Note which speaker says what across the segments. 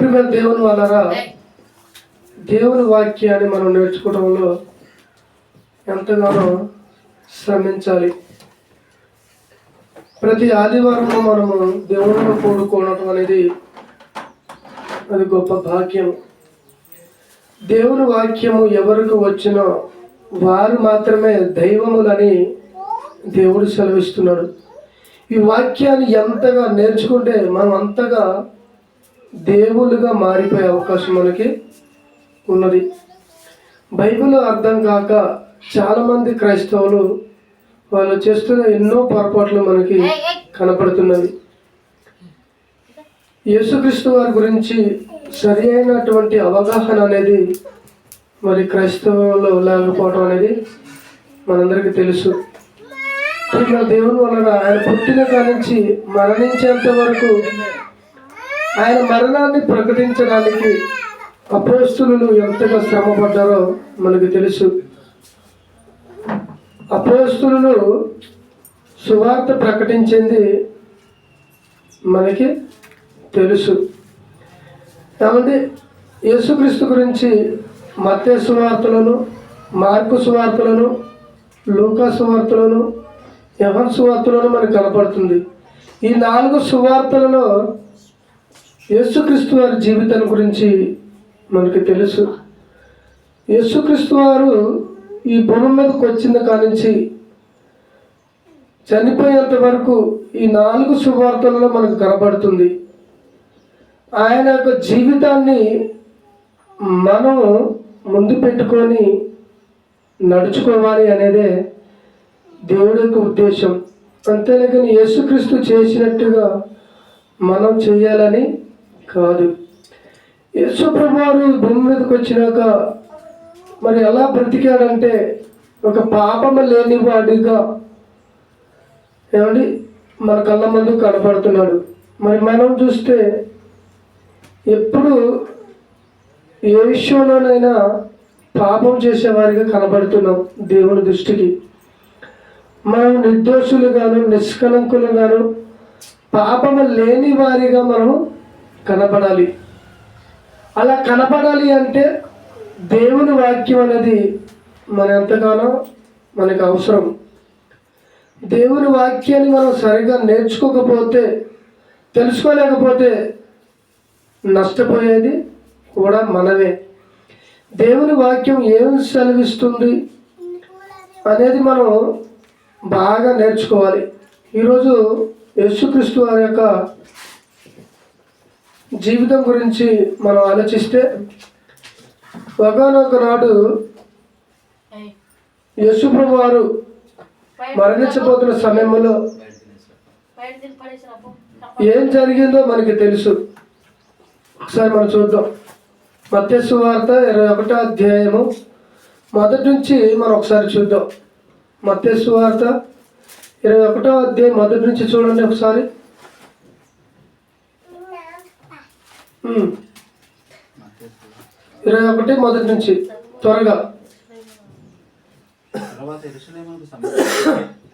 Speaker 1: ప్రియ దేవుని వలరా దేవుని వాక్యాన్ని మనం నేర్చుకోవడంలో ఎంతగానో శ్రమించాలి. ప్రతి ఆదివారం మనము దేవునిలో కూడుకోవడం అనేది అది గొప్ప భాగ్యం. దేవుని వాక్యము ఎవరికి వచ్చినో వారు మాత్రమే దైవములని దేవుడు సెలవిస్తున్నాడు. ఈ వాక్యాన్ని ఎంతగా నేర్చుకుంటే మనం అంతగా దేవులుగా మారిపోయే అవకాశం మనకి ఉన్నది. బైబిల్ అర్థం కాక చాలామంది క్రైస్తవులు వాళ్ళు చేస్తున్న ఎన్నో పొరపాట్లు మనకి కనపడుతున్నవి. యేసుక్రీస్తు వారి గురించి సరి అయినటువంటి అవగాహన అనేది మరి క్రైస్తవుల్లో లేకపోవడం అనేది మనందరికీ తెలుసు. దేవుని వలన ఆయన పుట్టిన కాడి నుంచి మరణించేంత వరకు ఆయన మరణాన్ని ప్రకటించడానికి అపోస్తులు ఎంతగా శ్రమపడ్డారో మనకు తెలుసు. అపోస్తులు సువార్త ప్రకటించింది మనకి తెలుసు. కాబట్టి యేసుక్రీస్తు గురించి మత్తే సువార్తలను మార్కు సువార్తలను లూకా సువార్తలను యవన్ సువార్తలను మనకు కనపడుతుంది. ఈ నాలుగు సువార్తలలో యేసుక్రీస్తు వారి జీవితం గురించి మనకి తెలుసు. యేసుక్రీస్తు వారు ఈ భూమి మీదకి వచ్చిన కానించి చనిపోయేంత వరకు ఈ నాలుగు సువార్తల్లో మనకు కనబడుతుంది. ఆయన యొక్క జీవితాన్ని మనం ముందు పెట్టుకొని నడుచుకోవాలి అనేదే దేవుడి యొక్క ఉద్దేశం. అంతేలేకని యేసుక్రీస్తు చేసినట్టుగా మనం చేయాలని కాదు. యేసు ప్రభువారు భూమి మీదకి వచ్చినాక మరి ఎలా బ్రతికాడంటే ఒక పాపము లేనివాడిగా ఏమండి? మన కళ్ళ ముందు కనపడుతున్నాడు. మరి మనం చూస్తే ఎప్పుడు ఏ విషయంలోనైనా పాపం చేసేవారిగా కనబడుతున్నాం దేవుని దృష్టికి. మనం నిర్దోషులుగాను నిష్కలంకులుగాను పాపము లేని వారిగా మనము కనపడాలి అలా కనపడాలి అంటే దేవుని వాక్యం అనేది మన ఎంతగానో మనకు అవసరం. దేవుని వాక్యాన్ని మనం సరిగా నేర్చుకోకపోతే తెలుసుకోలేకపోతే నష్టపోయేది కూడా మనమే. దేవుని వాక్యం ఏం సెలవిస్తుంది అనేది మనం బాగా నేర్చుకోవాలి. ఈరోజు యేసుక్రీస్తు వారి యొక్క జీవితం గురించి మనం ఆలోచిస్తే ఒకనొక నాడు యశుప్రభు వారు మరణించబోతున్న సమయంలో ఏం జరిగిందో మనకి తెలుసు. ఒకసారి మనం చూద్దాం. మత్స్సు వార్త ఇరవై ఒకటో అధ్యాయము మొదటి నుంచి మనం ఒకసారి చూద్దాం. మత్స్సు వార్త ఇరవై ఒకటో అధ్యాయం మొదటి నుంచి చూడండి ఒకసారి. ఇరవై ఒకటి మొదటి నుంచి త్వరగా.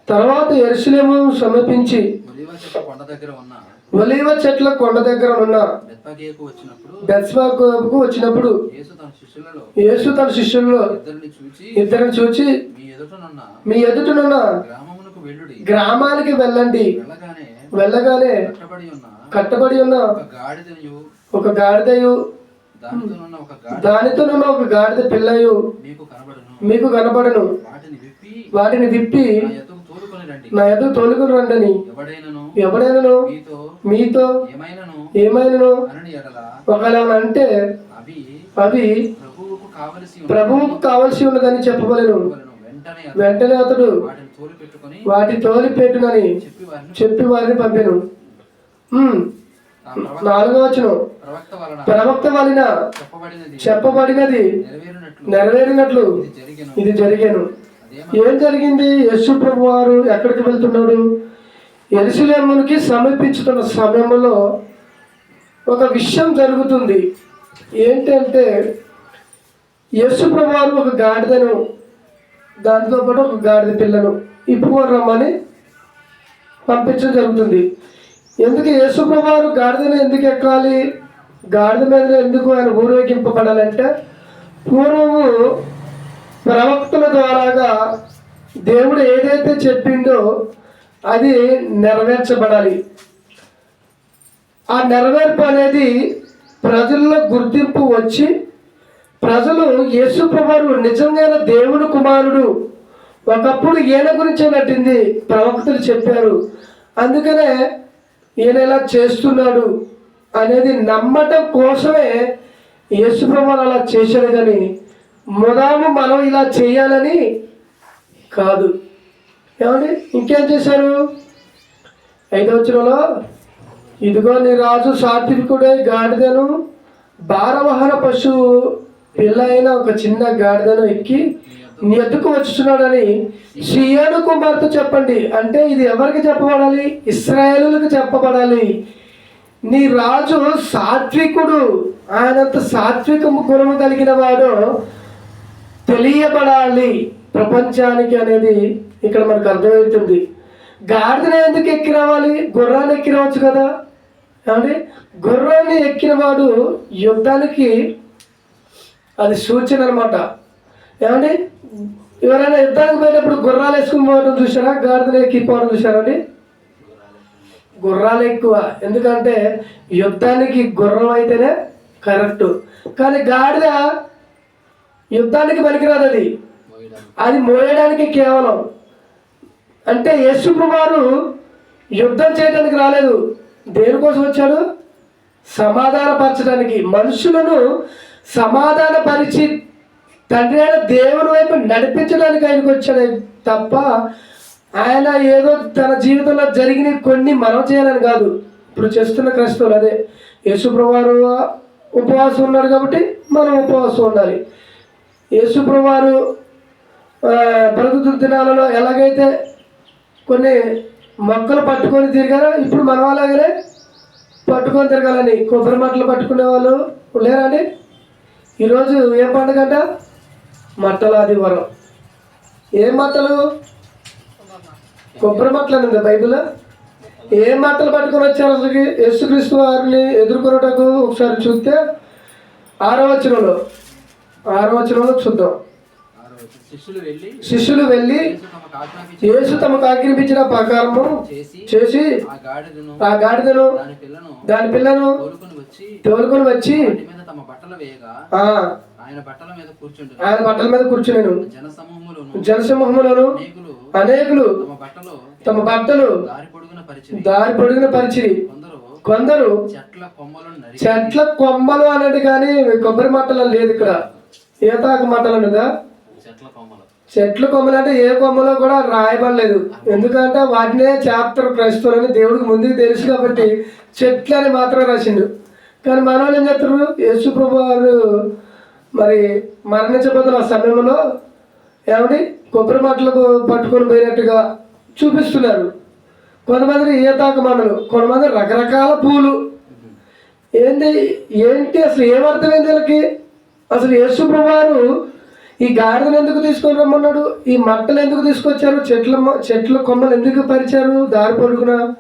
Speaker 2: తర్వాత
Speaker 1: ఎరుసలేము సమీపించి.
Speaker 2: ఒలీవ చెట్టు కొండ దగ్గర ఉన్న
Speaker 1: ఒలీవ చెట్ల కొండ దగ్గర ఉన్న బెత్స్బాకు వచ్చినప్పుడు
Speaker 2: యేసు తన శిష్యులలో ఇద్దరిని చూచి మీ ఎదుటనున్న
Speaker 1: గ్రామానికి వెళ్ళండి.
Speaker 2: వెళ్ళగానే
Speaker 1: వెళ్ళగానే
Speaker 2: కట్టబడి ఉన్న ఒక గాడిదయు. దానితోనున్న ఒక
Speaker 1: గాడిద. పిల్లయు.
Speaker 2: మీకు కనబడును. వాటిని విప్పి. నా
Speaker 1: ఎదురు తోలుకుని రండని.
Speaker 2: ఎవడైనను?
Speaker 1: ఎవడైనను?
Speaker 2: మీతో. ఏమైనను? ఎడల.
Speaker 1: ఒకవేళ అంటే
Speaker 2: అవి ప్రభువుకు కావలసి
Speaker 1: ఉన్నదని చెప్పవలను
Speaker 2: వెంటనే అతడు
Speaker 1: వాటి తోలి పెట్టునని
Speaker 2: చెప్పి వారిని
Speaker 1: పంపెను. నాలుగో వచనం.
Speaker 2: ప్రవక్త వలన చెప్పబడినది నెరవేరినట్లు ఇది జరిగెను.
Speaker 1: ఏం జరిగింది? యశు ప్రభు వారు ఎక్కడికి వెళ్తున్నాడు? ఎరుసలేమునికి సమీపించుతున్న సమయంలో ఒక విషయం జరుగుతుంది. ఏంటంటే యేసు ప్రభు వారు ఒక గాడిదను దానితో పాటు ఒక గాడిద పిల్లను ఇప్పుడు రమ్మని పంపించడం జరుగుతుంది. ఎందుకు యేసు గాడిదను ఎందుకు ఎక్కాలి? గాడిద మీద ఎందుకు ఆయన ఊరేగింపబడాలంటే పూర్వము ప్రవక్తల ద్వారాగా దేవుడు ఏదైతే చెప్పిండో అది నెరవేర్చబడాలి. ఆ నెరవేర్పు అనేది ప్రజల్లో గుర్తింపు వచ్చి ప్రజలు యేసు నిజంగానే నిజంగా దేవుని కుమారుడు. ఒకప్పుడు ఈయన గురించే నటింది ప్రవక్తలు చెప్పారు. అందుకనే ఈయన ఇలా చేస్తున్నాడు అనేది నమ్మటం కోసమే యేసు అలా చేశాడు కానీ ముదాము మనం ఇలా చేయాలని కాదు. ఏమండి? ఇంకేం చేశారు? ఐదవచనంలో ఇదిగో నీ రాజు సాత్వికుడై గాడిదను భారవాహన పశువు పిల్ల అయిన ఒక చిన్న గాడిదను ఎక్కి నీ ఎద్దుకు వచ్చుచున్నాడని సియోను కుమార్తె చెప్పండి. అంటే ఇది ఎవరికి చెప్పబడాలి? ఇస్రాయేలులకు చెప్పబడాలి. నీ రాజు సాత్వికుడు. ఆయనంత సాత్విక గుణము కలిగిన వాడు తెలియబడాలి. ప్రపంచానికి అనేది ఇక్కడ మనకు అర్థమవుతుంది. గాడిదన ఎందుకు ఎక్కి రావాలి? గుర్రాన్ని ఎక్కి రావచ్చు కదా. ఏమంటే గుర్రాన్ని ఎక్కిన వాడు యుద్ధానికి అది సూచన అనమాట ఏమండి? ఎవరైనా యుద్ధానికి పోయినప్పుడు గుర్రాలు వేసుకుని పోవడం చూసారా గాడిదలు ఎక్కిపోవడం చూసారా అండి? గుర్రాలు ఎక్కువ. ఎందుకంటే యుద్ధానికి గుర్రం అయితేనే కరెక్ట్. కానీ గాడిద యుద్ధానికి పనికిరాదు అది అది మోయడానికి కేవలం. అంటే యేసు కుమారు యుద్ధం చేయడానికి రాలేదు. దేనికోసం వచ్చాడు? సమాధానపరచడానికి. మనుషులను సమాధానపరిచి తండ్రి అయిన దేవుని వైపు నడిపించడానికి ఆయనకు వచ్చాడు. తప్ప ఆయన ఏదో తన జీవితంలో జరిగిన కొన్ని మనం చేయాలని కాదు. ఇప్పుడు చేస్తున్న క్రైస్తవులు అదే. యేసుప్రవారు ఉపవాసం ఉన్నారు కాబట్టి మనం ఉపవాసం ఉండాలి. యేసుప్రవారు బ్రతుకు దినాలలో ఎలాగైతే కొన్ని మొక్కలు పట్టుకొని తిరిగారో ఇప్పుడు మనం అలాగనే పట్టుకొని తిరగాలని. కొబ్బరి మట్టలు పట్టుకునే వాళ్ళు లేరండి ఈరోజు ఏం పండుగ అంట మట్టల ఆదివారం ఏ మట్టలు కొబ్బరి మట్టలు అని ఉంది బైబిల్? ఏ మట్టలు పట్టుకొని వచ్చారు అసలుకి? యేసుక్రీస్తు వారిని ఎదుర్కొనుటకు ఒకసారి చూస్తే ఆరో వచనంలో ఆరో వచనంలో చూద్దాం.
Speaker 2: శిష్యులు వెళ్ళి యేసు తమకు
Speaker 1: ఆజ్ఞాపించిన ప్రకారము
Speaker 2: చేసి ఆ గాడిదను దాని పిల్లను తోలుకొని వచ్చి
Speaker 1: ఆ
Speaker 2: ఆయన బట్టల మీద కూర్చుంటారు
Speaker 1: ఆయన బట్టల మీద జనసమూహములను
Speaker 2: అనేకులు తమ బట్టలు దారి పొడుగున పరిచిరి.
Speaker 1: పరిచిరి.
Speaker 2: కొందరు చెట్ల
Speaker 1: కొమ్మలు అనేది కానీ కొబ్బరి మట్టలు లేదు ఇక్కడ. ఈతాకు మట్టలు ఉన్నదా
Speaker 2: చెట్ల కొమ్మలు.
Speaker 1: అంటే ఏ కొమ్మలో కూడా రాయబడలేదు. ఎందుకంటే వాటినే చాప్టర్ క్రైస్తవులని దేవుడికి ముందుకు తెలుసు కాబట్టి చెట్లు అని మాత్రం రాసిండు. కానీ మన వాళ్ళు ఏం చేస్తారు? యేసు ప్రభు వారు మరి మరణించబోతున్న సమయంలో ఏమండి? కొబ్బరి మాటలకు పట్టుకొని పోయినట్టుగా చూపిస్తున్నారు. కొంతమంది ఈతాకు మండలు కొంతమంది రకరకాల పూలు. ఏంటి ఏంటి అసలు ఏమర్థమైంది వీళ్ళకి? అసలు యేసు ప్రభువారు ఈ గాడిదను ఎందుకు తీసుకొని రమ్మన్నాడు? ఈ మట్టలు ఎందుకు తీసుకొచ్చారు? చెట్ల చెట్ల కొమ్మలు ఎందుకు పరిచారు? దారి పొడుగున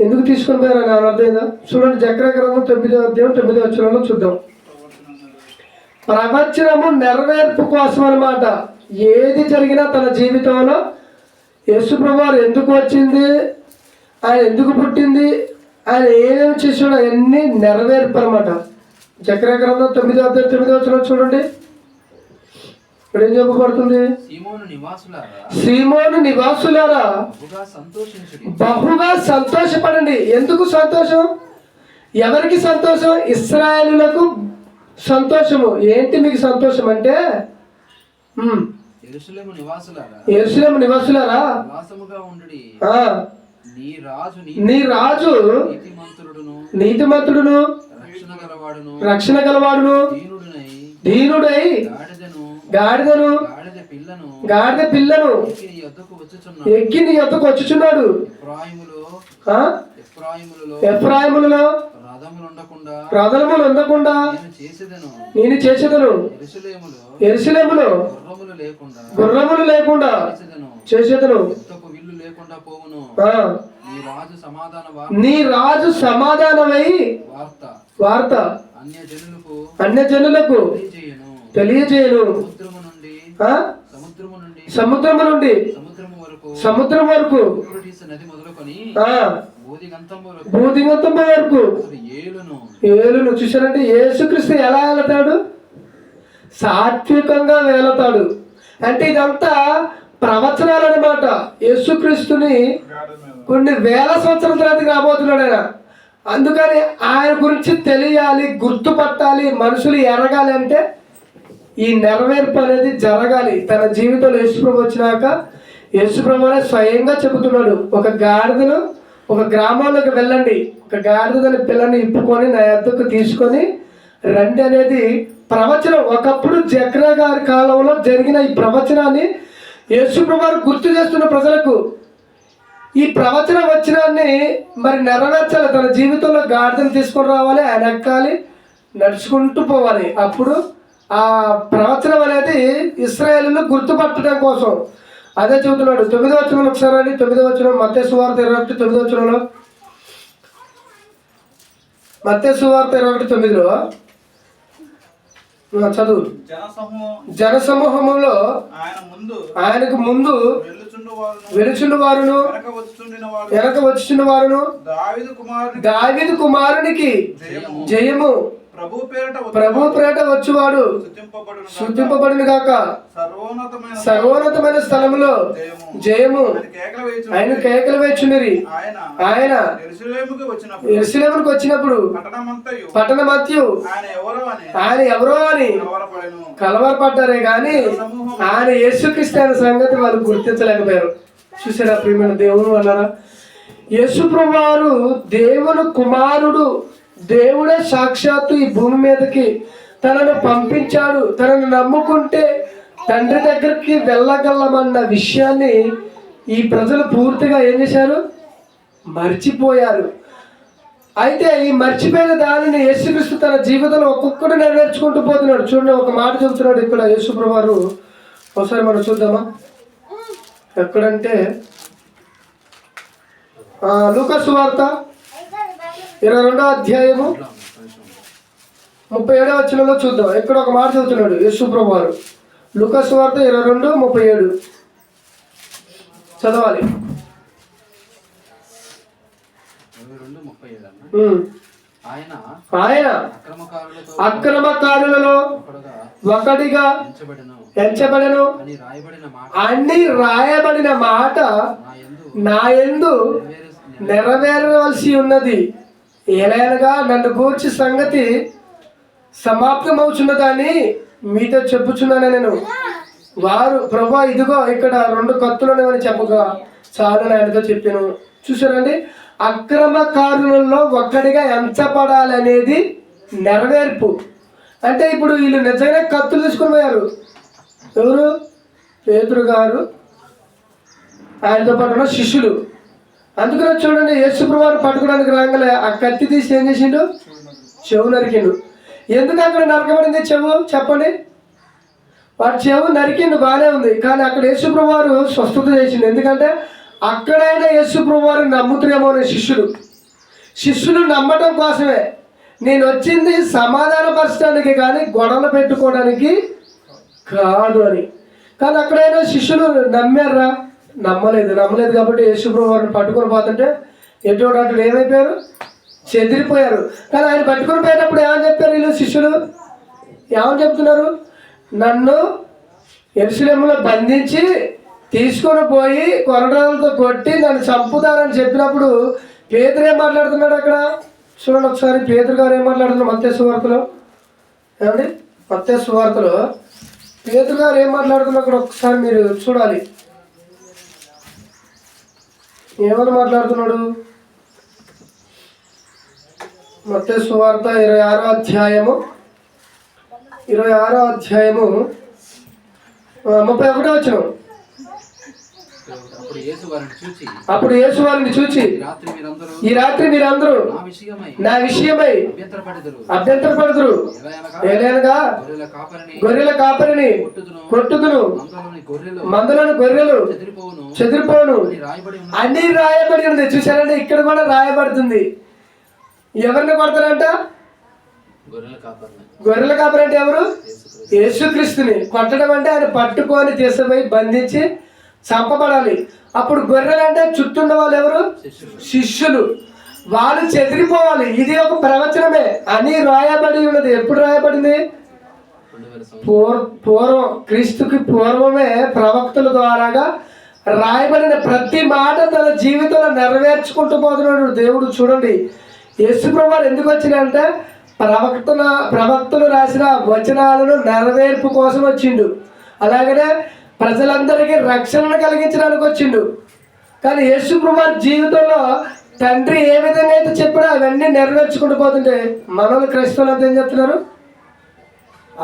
Speaker 1: ఎందుకు తీసుకొని పోయారు? అని అర్థమైందా? చూడండి చక్ర గ్రంథం తొమ్మిదో అధ్యాయం తొమ్మిదో వచ్చిన చూద్దాం. ప్రవచనము నెరవేర్పు కోసం అన్నమాట ఏది జరిగినా తన జీవితంలో యేసు ప్రభువారు ఎందుకు వచ్చింది? ఆయన ఎందుకు పుట్టింది? ఆయన ఏమేమి చేసాడో అవన్నీ నెరవేర్పు అనమాట చక్ర గ్రంథం తొమ్మిదో అధ్యాయం తొమ్మిదో వచ్చిన చూడండి. ఇప్పుడు ఏం చెప్పబడుతుంది?
Speaker 2: సీమోను నివాసులారా? బహుగా
Speaker 1: సంతోషపడండి. ఎందుకు సంతోషం? ఎవరికి సంతోషం? ఇస్రాయేలులకు సంతోషము. ఏంటి మీకు సంతోషం అంటే?
Speaker 2: ఎరుసలేము నివాసులారా? నీ రాజు నీతిమంతుడును. రక్షణ గలవాడును.
Speaker 1: దీనుడై
Speaker 2: గాడిదను. గాడిద పిల్లను. ఎక్కి నీ యొద్దకు వచ్చుచున్నాడు? ఎఫ్రాయిములలో
Speaker 1: ఎఫ్రాయిములలో
Speaker 2: రథములు ఉండకుండా నేను చేసేదను. ఎరుసలేములో గుర్రములు లేకుండా
Speaker 1: గుర్రములు లేకుండా
Speaker 2: చేసేదను. నీ రాజు
Speaker 1: సమాధానమై
Speaker 2: వార్త. అన్య జనులకు
Speaker 1: తెలియజేయను.
Speaker 2: సముద్రము నుండి
Speaker 1: సముద్రం వరకు భూదిగంతం వరకు
Speaker 2: ఏలును
Speaker 1: చూశారంటే యేసుక్రీస్తు ఎలా వెళతాడు సాత్వికంగా వెళతాడు అంటే ఇదంతా ప్రవచనాలు అనమాట యేసుక్రీస్తుని కొన్ని వేల సంవత్సరాల తర్వాత రాబోతున్నాడు ఆయన. అందుకని ఆయన గురించి తెలియాలి గుర్తుపట్టాలి మనుషులు ఎరగాలి అంటే ఈ నెరవేర్పు అనేది జరగాలి. తన జీవితంలో యేసుప్రభు వచ్చినాక యేసుప్రభు అనే స్వయంగా చెబుతున్నాడు. ఒక గాడిదను ఒక గ్రామంలోకి వెళ్ళండి. ఒక గాడిదని పిల్లని ఇప్పుకొని నా ఎద్దకు తీసుకొని రండి అనేది ప్రవచనం. ఒకప్పుడు జక్ర గారి కాలంలో జరిగిన ఈ ప్రవచనాన్ని యేసుప్రభు గుర్తు చేస్తున్న ప్రజలకు ఈ ప్రవచన వచనాన్ని మరి నెరవేర్చాలి. తన జీవితంలో గాడిదని తీసుకొని రావాలి ఆయన ఎక్కాలి నడుచుకుంటూ పోవాలి. అప్పుడు ఆ ప్రవచనం అనేది ఇస్రాయేల్ను గుర్తుపట్టడం కోసం. అదే చెబుతున్నాడు తొమ్మిదో వచనం ఒకసారి అండి తొమ్మిదో వచనం మత్తే సువార్త ఇరవై ఒకటి తొమ్మిదో వచనంలో. మత్తే సువార్త ఇరవై ఒకటి తొమ్మిదిలో. చదువు.
Speaker 3: జనసమూహం
Speaker 1: జనసమూహములో ఆయనకు ముందు వెలుచుండు వారును
Speaker 3: వెనక
Speaker 1: వచ్చిన వారును
Speaker 3: దావిదు కుమారుని
Speaker 1: దావిదు కుమారునికి
Speaker 3: జయము. ప్రభు పేరట
Speaker 1: వచ్చువాడు.
Speaker 3: శుద్ధింపబడును
Speaker 1: గాక.
Speaker 3: సర్వోన్నతమైన
Speaker 1: స్థలములో
Speaker 3: జయము. ఆయన కేకలు వేయచు
Speaker 1: ఆయన
Speaker 3: ఎరుసలేముకి వచ్చినప్పుడు.
Speaker 1: పట్టణ మత్యు
Speaker 3: ఆయన ఎవరో అని
Speaker 1: కలవరపడ్డారే గాని ఆయన యేసుక్రీస్తు అనే సంగతి వాళ్ళు గుర్తించలేకపోయారు. చూసారా ప్రియమైన దేవుడు అన్నారా యేసు ప్రభువారు దేవుని కుమారుడు దేవుడే సాక్షాత్తు ఈ భూమి మీదకి తనను పంపించాడు. తనను నమ్ముకుంటే తండ్రి దగ్గరికి వెళ్ళగలమన్న విషయాన్ని ఈ ప్రజలు పూర్తిగా ఏం చేశారు? మర్చిపోయారు. అయితే ఈ మర్చిపోయిన దానిని యేసుక్రీస్తు తన జీవితంలో ఒక్కొక్కటి నెరవేర్చుకుంటూ పోతున్నాడు. చూడండి ఒక మాట చెబుతున్నాడు ఇక్కడ యేసుప్రభు వారు ఒకసారి మనం చూద్దామా? ఎక్కడంటే లూకస్ వార్త ఇరవై రెండో అధ్యాయము ముప్పై ఏడో వచ్చినలో చూద్దాం. ఇక్కడ ఒక మాట చెబుతున్నాడు యేసుప్రభు వారు లూకాసు వార్త ఇరవై రెండు ముప్పై ఏడు. చదవాలి.
Speaker 2: ఆయన
Speaker 1: అక్రమకారులలో ఒకటిగా
Speaker 2: ఎంచబడెను
Speaker 1: అన్ని రాయబడిన మాట.
Speaker 2: నా
Speaker 1: ఎందు
Speaker 2: నెరవేరు-
Speaker 1: నెరవేరవలసి ఉన్నది. ఏలైనగా నన్ను గూర్చి సంగతి సమాప్తమవుచున్నదని మీతో చెప్పుచున్నాను నేను. వారు ప్రభా ఇదిగో ఇక్కడ రెండు కత్తులు చెప్పగా చాలు ఆయనతో చెప్పాను. చూసారండి అక్రమకారులలో ఒక్కడిగా ఎంచపడాలనేది నెరవేర్పు. అంటే ఇప్పుడు వీళ్ళు నిజంగా కత్తులు తీసుకుని పోయారు. ఎవరు? పేతురు గారు. ఆయనతో పాటు ఉన్న శిష్యులు. అందుకనే చూడండి యేసుప్రవారు పట్టుకోవడానికి రాగలే ఆ కత్తి తీసి ఏం చేసిండు? చెవు నరికిండు. ఎందుకు అక్కడ నరకబడింది చెవు? చెప్పండి. వాడు చెవు నరికిండు బాగానే ఉంది. కానీ అక్కడ యేసుప్రవారు స్వస్థత చేసిండు. ఎందుకంటే అక్కడైనా యేసుప్రవారు నమ్ముతురేమో అనే శిష్యుడు. శిష్యులు నమ్మటం కోసమే. నేను వచ్చింది సమాధానపరచడానికి కానీ గొడవలు పెట్టుకోవడానికి కాదు అని. కానీ అక్కడైనా శిష్యులు నమ్మారా? నమ్మలేదు నమ్మలేదు కాబట్టి యేసుప్రభు వారిని పట్టుకొని పోతుంటే ఎటువంటి అటు ఏమైపోయారు? చెదిరిపోయారు. కానీ ఆయన పట్టుకొని పోయేటప్పుడు ఏమని చెప్పారు వీళ్ళు శిష్యులు? ఏమని చెప్తున్నారు? నన్ను ఎరుసలేములో బంధించి తీసుకొని పోయి కొరడాలతో కొట్టి నన్ను చంపుతారని చెప్పినప్పుడు పేదరు ఏం మాట్లాడుతున్నాడు అక్కడ? చూడండి ఒకసారి పేదరు గారు ఏం మాట్లాడుతున్నారు మత్స్య సువార్తలో ఏమండి? మత్స్య సువార్తలో పేదరు గారు ఏం మాట్లాడుతున్నారు అక్కడ? ఒకసారి మీరు చూడాలి. ఏమని మాట్లాడుతున్నాడు? మత్స్య సువార్త ఇరవై ఆరో అధ్యాయము. ఇరవై ఆరో అధ్యాయము ముప్పై ఒకటో వచ్చినాం
Speaker 2: అప్పుడు యేసు వారిని చూచి ఈ రాత్రి మీరందరూ నా విషయమై అభ్యంతరపడదురు.
Speaker 1: ఏలైనగా
Speaker 2: గొర్రెల కాపరిని కొట్టుదును. మందలోని గొర్రెలు
Speaker 1: చెదిరిపోను అన్ని రాయబడి ఉంది చూసారంటే ఇక్కడ కూడా రాయబడుతుంది. ఎవరిని కొడతారంట?
Speaker 2: గొర్రెల
Speaker 1: కాపరి అంటే ఎవరు?
Speaker 2: యేసుక్రీస్తు.
Speaker 1: యేసుక్రీస్తుని. కొట్టడం అంటే ఆయన పట్టుకొని తీసుకుపోయి బంధించి చంపబడాలి. అప్పుడు గొర్రెలు అంటే చుట్టూన్న వాళ్ళు ఎవరు
Speaker 2: శిష్యులు.
Speaker 1: వాళ్ళు చెదిరిపోవాలి. ఇది ఒక ప్రవచనమే. అని రాయబడి ఉన్నది. ఎప్పుడు రాయబడింది? పూర్ పూర్వం. క్రీస్తుకి పూర్వమే ప్రవక్తల ద్వారాగా రాయబడిన ప్రతి మాట తన జీవితంలో నెరవేర్చుకుంటూ పోతున్నాడు దేవుడు. చూడండి. యేసుప్రభు ఎందుకు వచ్చిందంటే ప్రవక్తన ప్రవక్తలు రాసిన వచనాలను నెరవేర్పు కోసం వచ్చిండు. అలాగనే ప్రజలందరికీ రక్షణను కలిగించడానికి వచ్చిండు. కానీ యేసుప్రభు జీవితంలో తండ్రి ఏ విధంగా అయితే చెప్పాడో అవన్నీ నెరవేర్చుకుంటూ పోతుంటే మనల్ని క్రైస్తవులు అంతా ఏం చెప్తున్నారు?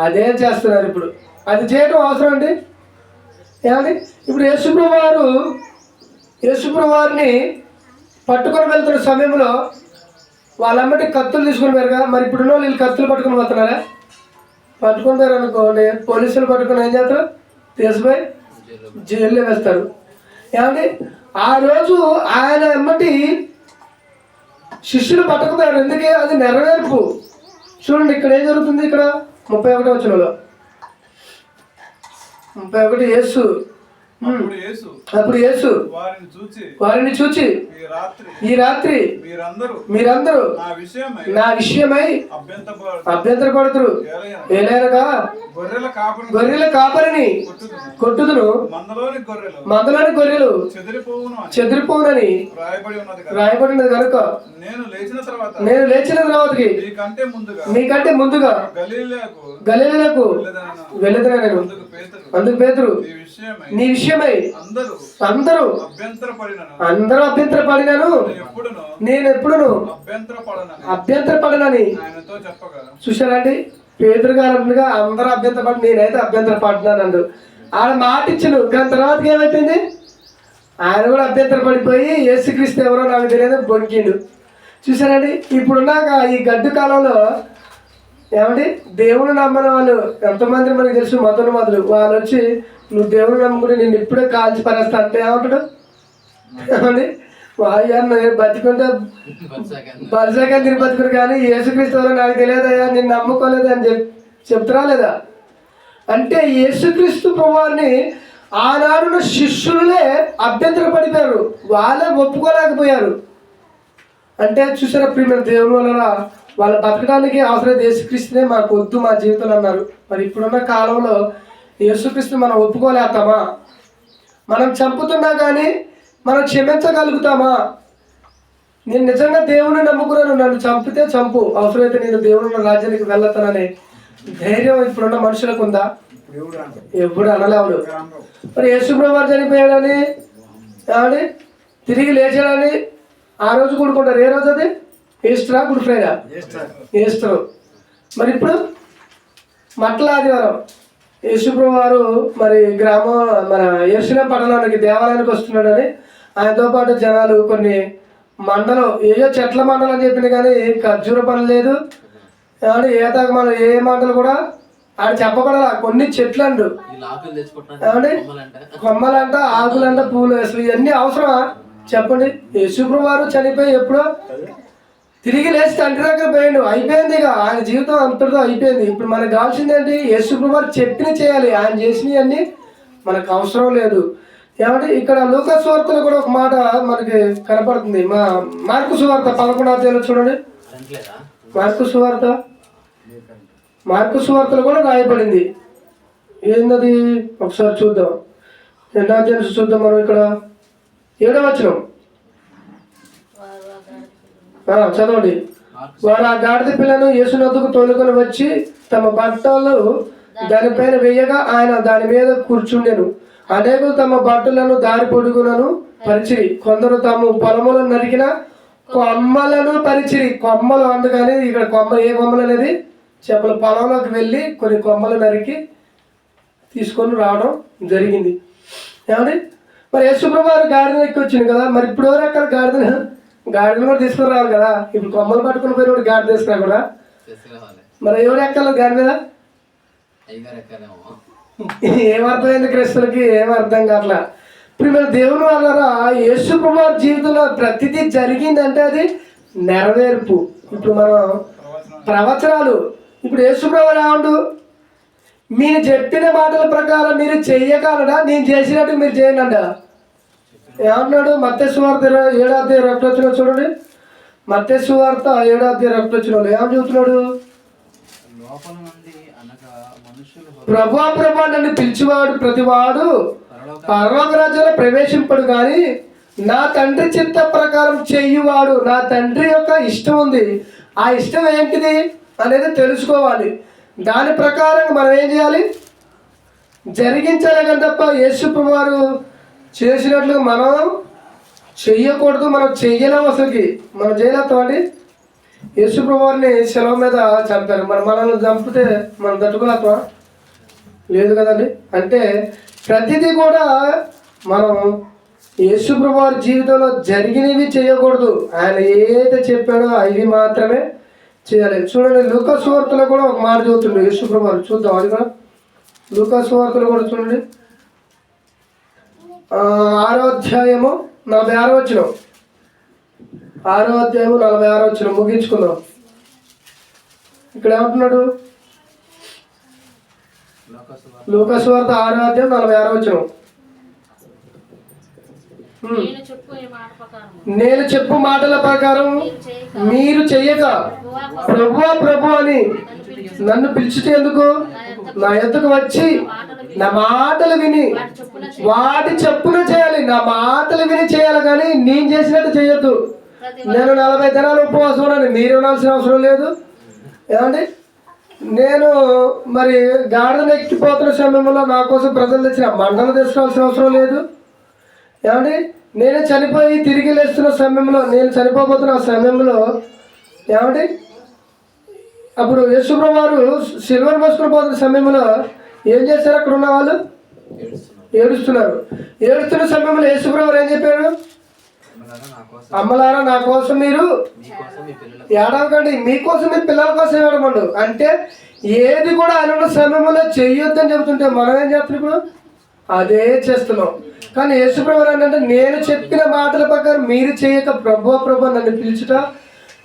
Speaker 1: అదే చేస్తున్నారు ఇప్పుడు. అది చేయడం అవసరం అండి? ఏమండి? ఇప్పుడు యేసుప్రభు వారు యేసుప్రభు వారిని పట్టుకొని వెళ్తున్న సమయంలో వాళ్ళమ్మటి కత్తులు తీసుకుని పోయారు కదా. మరి ఇప్పుడు వీళ్ళు కత్తులు పట్టుకొని పోతున్నారా? పట్టుకుంటారు అనుకోండి పోలీసులు పట్టుకుని ఏం చేస్తారు? దేశపై
Speaker 2: జైల్లో
Speaker 1: వేస్తారు. ఏమండి? ఆ రోజు ఆయన ఎమ్మటి శిష్యులు పట్టుకుతాడు ఎందుకే? అది నెరవేర్పు. చూడండి ఇక్కడ ఏం జరుగుతుంది ఇక్కడ? ముప్పై ఒకటి వచ్చినలో ముప్పై ఒకటి యేసు
Speaker 3: అప్పుడు యేసు వారిని చూచి
Speaker 1: వారిని చూచి
Speaker 3: ఈ రాత్రి మీరందరూ
Speaker 1: మీరందరూ
Speaker 3: నా విషయమై
Speaker 1: నా విషయమై
Speaker 3: అభ్యంతర
Speaker 1: అభ్యంతరపడుతురు. ఏలైనగా
Speaker 3: గొర్రెల
Speaker 1: కాపరిని
Speaker 3: కొట్టుదును. మందలోని గొర్రెలు
Speaker 1: మందలోని గొర్రెలు
Speaker 3: చెదిరిపోవును అని
Speaker 1: చెదిరిపోనని
Speaker 3: రాయబడి ఉన్నది
Speaker 1: కనుక
Speaker 3: నేను లేచిన తర్వాత
Speaker 1: నేను లేచిన తర్వాతకి
Speaker 3: నీకంటే ముందుగా గలీలకు
Speaker 1: వెళ్ళదునా నేను
Speaker 3: అందుకు పేతురు.
Speaker 1: పేతురు.
Speaker 3: ఈ విషయమై అందరూ
Speaker 1: అందరూ.
Speaker 3: అభ్యంతర పడినను
Speaker 1: నేను ఎప్పుడును
Speaker 3: అభ్యంతర పడనని
Speaker 1: చూశారండి? పేదరు గారు అన్నగా అందరూ అభ్యంతర పడి నేనైతే అభ్యంతర పడుతున్నాను అండు ఆడ మాట ఇచ్చును దాని తర్వాత ఏమైపోయింది? ఆయన కూడా అభ్యంతర పడిపోయి యేసుక్రీస్తు ఎవరో నాకు తెలియదు బొంకిండు. చూసారండి ఇప్పుడున్నాక ఈ గడ్డు కాలంలో ఏమండి? దేవుని నమ్మని వాళ్ళు ఎంతమంది మనకు తెలుసు? మొదలు మొదలు. వాళ్ళు వచ్చి నువ్వు దేవుడు నమ్ముకుని నేను ఇప్పుడే కాల్చి పరేస్తా అంటే ఏమంటాడు? ఏమండి? వాయ్యా నేను బతికుంటే బలిసాకని తిని బతుకురు కానీ యేసుక్రీస్తు నాకు తెలియదయ్యా నేను నమ్ముకోలేదు అని చెప్ చెప్తురా లేదా? అంటే యేసుక్రీస్తు ప్రభువారిని ఆనాడు శిష్యులే అభ్యంతర పడిపోయారు. వాళ్ళే ఒప్పుకోలేకపోయారు. అంటే చూసారా ప్రియమైన దేవుని వలన వాళ్ళ బతకడానికి అవసరం యేసుక్రీస్తునే మాకు వద్దు మా జీవితంలో అన్నారు. మరి ఇప్పుడున్న కాలంలో యేసుక్రీస్తు మనం ఒప్పుకోలేస్తామా మనం చంపుతున్నా కానీ మనం క్షమించగలుగుతామా? నేను నిజంగా దేవుని నమ్ముకున్నాను. నన్ను చంపితే చంపు. అవసరమైతే నేను దేవుని రాజ్యానికి వెళ్ళతానని ధైర్యం ఇప్పుడున్న మనుషులకు ఉందా? ఎప్పుడు అనలేవుడు మరి యేసుప్రభు చనిపోయాడని ఏమండి? తిరిగి లేచాడని ఆ రోజు కూడుకుంటారు ఏ రోజు అది? ఈస్టరా గుడ్ ఫ్రైడా? ఈస్టర్. మరి ఇప్పుడు మట్ల ఆదివారం యేసుప్రభు వారు మరి గ్రామం మన ఎరుసలేం పట్టణానికి దేవాలయానికి వస్తున్నాడని ఆయనతో పాటు జనాలు కొన్ని మండలం ఏయో చెట్ల మండలం అని చెప్పింది కానీ ఖర్జూర పని లేదు. ఏమంటే ఏతాక మన ఏ మండలు కూడా ఆడ చెప్పబడాల. కొన్ని చెట్లు అండు ఏమండి?
Speaker 2: కొమ్మలంటే.
Speaker 1: కొమ్మలంట ఆకులంట పూలు అసలు ఇవన్నీ అవసరమా? చెప్పండి. యేసుప్రభు వారు చనిపోయి ఎప్పుడో తిరిగి లేచి తండ్రి దగ్గర పోయిండు. అయిపోయింది ఇక. ఆయన జీవితం అంతటితో అయిపోయింది. ఇప్పుడు మనకు కావాల్సింది ఏంటి యేసుప్రభు వారు చెప్పిన చేయాలి. ఆయన చేసినవి మనకు అవసరం లేదు. ఏమంటే ఇక్కడ లూకా సువార్తలో కూడా ఒక మాట మనకి కనపడుతుంది. మా మార్కు సువార్త పదకొండవ తేదీ చూడండి. మార్కు సువార్త. మార్కు సువార్తలు కూడా రాయబడింది. ఏందది? ఒకసారి చూద్దాం. ఎన్నో తెలుసు చూద్దాం మనం ఇక్కడ. ఏడవచనం చదవండి. వారు ఆ గాడిద పిల్లను యేసునద్దుకు తోలుకొని వచ్చి తమ బట్టలు దానిపైన వేయగా ఆయన దాని మీద కూర్చుండెను. అనేకులు తమ బట్టలను దారి పొడుగులను పరిచిరి. కొందరు తాము పొలములను నరికిన కొమ్మలను పరిచిరి. కొమ్మలు అందుకని ఇక్కడ కొమ్మ ఏ కొమ్మలు అనేది? చెప్పలు పొలంలోకి వెళ్ళి కొన్ని కొమ్మలు నరికి తీసుకొని రావడం జరిగింది. ఏమండి? మరి యేసుప్రభు వారు గాడిద ఎక్కి వచ్చింది కదా. మరి ఇప్పుడు ఎవరు అక్కడ గాడిద గాడిదను కూడా తీసుకుని రావాలి కదా. ఇప్పుడు కొమ్మలు పట్టుకుని పోయిన గాడి తీసుకురా కూడా. మరి ఎవరు ఎక్కాలి గాడి మీద? ఏమర్థమైంది క్రైస్తులకి ఏం అర్థం కావట్లా. ఇప్పుడు మీరు దేవుని వల్ల యేసు కుమార్ జీవితంలో ప్రతిదీ జరిగిందంటే అది నెరవేర్పు. ఇప్పుడు మనం ప్రవచనాలు. ఇప్పుడు యేసుప్రభు ఏమండు మీరు చెప్పిన మాటల ప్రకారం మీరు చెయ్యగలరా నేను చేసినట్టు మీరు చేయండి ఏమన్నాడు? మత్స్యవార్త ఏడాది రక్త వచ్చిన చూడండి. మత్స్యవార్త ఏడాది రక్త వచ్చిన ఏమని చెబుతున్నాడు ప్రభా ప్రభా నన్ను పిలిచివాడు ప్రతివాడు
Speaker 2: పరలోక
Speaker 1: రాజ్యంలో ప్రవేశింపడు కానీ నా తండ్రి చిత్త ప్రకారం చెయ్యివాడు నా తండ్రి యొక్క ఇష్టం ఉంది. ఆ ఇష్టం ఏంటిది అనేది తెలుసుకోవాలి. దాని ప్రకారం మనం ఏం చేయాలి? జరిగించాలి కానీ తప్ప యేసు వారు చేసినట్లుగా మనం చెయ్యకూడదు మనం చెయ్యలేం అసలుకి. మనం చేయలేదు యేసు ప్రభువారిని సెలవు మీద చంపారు. మరి మనల్ని చంపితే మనం తట్టుకోలేస్తామా లేదు కదండి. అంటే ప్రతిదీ కూడా మనం యేసు ప్రభువారి జీవితంలో జరిగినవి చేయకూడదు. ఆయన ఏదైతే చెప్పాడో అవి మాత్రమే చేయాలి. చూడండి లూకాసు వార్తలో కూడా ఒక మాట చదువుతుండే యేసు ప్రభువారు. చూద్దాం అది కూడా. లూకాసు వార్తలు కూడా చూడండి. ఆరో అధ్యాయము నలభై ఆరో వచ్చిన ఆరో అధ్యాయము నలభై ఆరో వచ్చిన ముగించుకుందాం. ఇక్కడ ఏమంటున్నాడు?
Speaker 2: లోకసువ
Speaker 1: లూకాసు వార్త ఆరో అధ్యాయం నలభై ఆరో వచ్చిన
Speaker 4: నేను చెప్పు
Speaker 1: మాటల ప్రకారం
Speaker 4: మీరు
Speaker 1: చెయ్యక
Speaker 4: ప్రభువా
Speaker 1: ప్రభు అని
Speaker 4: నన్ను
Speaker 1: పిలిచితే ఎందుకు? నా ఎద్దుకు వచ్చి నా మాటలు విని
Speaker 4: వాటి చెప్పున
Speaker 1: చేయాలి. నా మాటలు విని చేయాలి కానీ నేను చేసినట్టు చేయొద్దు. నేను నలభై దినాలు ఉపవాసం ఉన్నాను. మీరు ఉండాల్సిన అవసరం లేదు. ఏమండి? నేను మరి గాడిదను ఎక్కిపోతున్న సమయంలో నా కోసం ప్రజలు తెచ్చిన మంటలు తెచ్చుకోవాల్సిన అవసరం లేదు. ఏమండి? నేను చనిపోయి తిరిగి లేస్తున్న సమయంలో నేను చనిపోబోతున్న సమయంలో ఏమండి? అప్పుడు యేసుప్రభు వారు సిల్వర్ మోసుకుని పోతున్న సమయంలో ఏం చేశారు అక్కడ ఉన్న వాళ్ళు? ఏడుస్తున్నారు. ఏడుస్తున్న సమయంలో యేసుప్రభు వారు ఏం చెప్పారు?
Speaker 2: అమ్మలారా నా కోసం
Speaker 1: మీరు ఏడవకండి. మీకోసం మీ పిల్లల కోసం ఏడవండు అంటే ఏది కూడా ఆయన సమయంలో చెయ్యొద్దని చెబుతుంటే మనం ఏం చేస్తున్నాం ఇప్పుడు? అదే చేస్తున్నాం. కానీ యేసుప్రభు ఏంటంటే నేను చెప్పిన మాటల ప్రకారం మీరు చేయక ప్రభు ప్రభు నన్ను పిలుచుట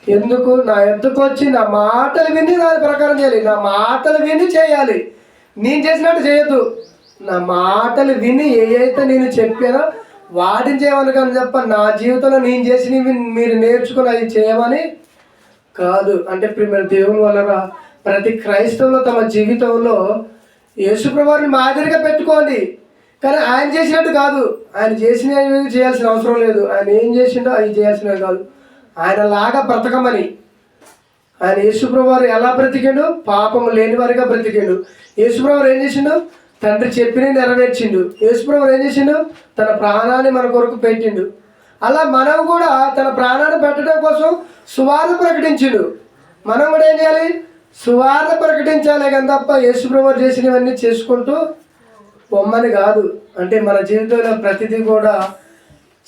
Speaker 1: ఎందుకు? నా ఎద్దుకు వచ్చి నా మాటలు విని దాని ప్రకారం చేయాలి. నా మాటలు విని చేయాలి. నేను చేసినట్టు చేయొద్దు. నా మాటలు విని ఏదైతే నేను చెప్పానో వాటిని చేయమని కానీ చెప్ప నా జీవితంలో నేను చేసినవి మీరు నేర్చుకుని అవి చేయమని కాదు. అంటే మీరు దేవుని వలన ప్రతి క్రైస్తవులు తమ జీవితంలో యేసుప్రభాని మాదిరిగా పెట్టుకోండి. కానీ ఆయన చేసినట్టు కాదు. ఆయన చేసినవి చేయాల్సిన అవసరం లేదు. ఆయన ఏం చేసిండో అవి చేయాల్సినవి కాదు. ఆయన లాగా బ్రతకమని. ఆయన యేసుప్రభు ఎలా బ్రతికిండు? పాపం లేని వారిగా బ్రతికిండు. యేసుప్రభు ఏం చేసిండు? తండ్రి చెప్పిన నెరవేర్చిండు. యేసుప్రభు ఏం చేసిండు? తన ప్రాణాన్ని మన కొరకు పెట్టిండు. అలా మనం కూడా తన ప్రాణాన్ని పెట్టడం కోసం సువార్త ప్రకటించిండు. మనం కూడా ఏం చేయాలి? సువార్త ప్రకటించాలి కానీ తప్ప యేసుప్రభు చేసినవన్నీ చేసుకుంటూ బొమ్మని కాదు. అంటే మన జీవితంలో ప్రతిదీ కూడా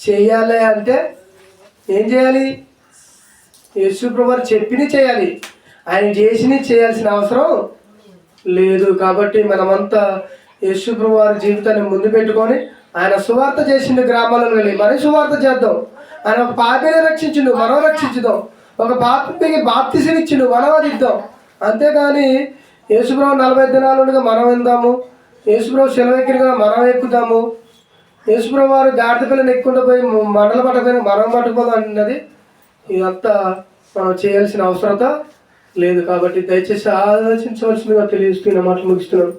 Speaker 1: చేయాలి అంటే ఏం చేయాలి? యేసుప్రభువారు చెప్పినవి చేయాలి. ఆయన చేసినవి చేయాల్సిన అవసరం లేదు. కాబట్టి మనమంతా యేసుప్రభు వారి జీవితాన్ని ముందు పెట్టుకొని ఆయన సువార్త చేసిండు గ్రామాలను వెళ్ళి మరి సువార్త చేద్దాం. ఆయన ఒక పాపిని రక్షించిండు మనం రక్షించుదాం. ఒక పాపికి బాప్తిసం ఇచ్చిండు మనం అది ఇద్దాం అంతేగాని యేసుప్రభు నలభై దినాలుగా మనం విందాము యేసుప్రభు సెలవు మనం ఎక్కుదాము. యేసుప్రభు వారు గాడిద పిల్లని ఎక్కుండా పోయి మండల పట్టకపోయిన మనం పట్టుకోదాం అన్నది ఇదంతా మనం చేయాల్సిన అవసరత లేదు. కాబట్టి దయచేసి ఆలోచించవలసిందిగా తెలియజేస్తున్న మాటలు ముగిస్తున్నాను.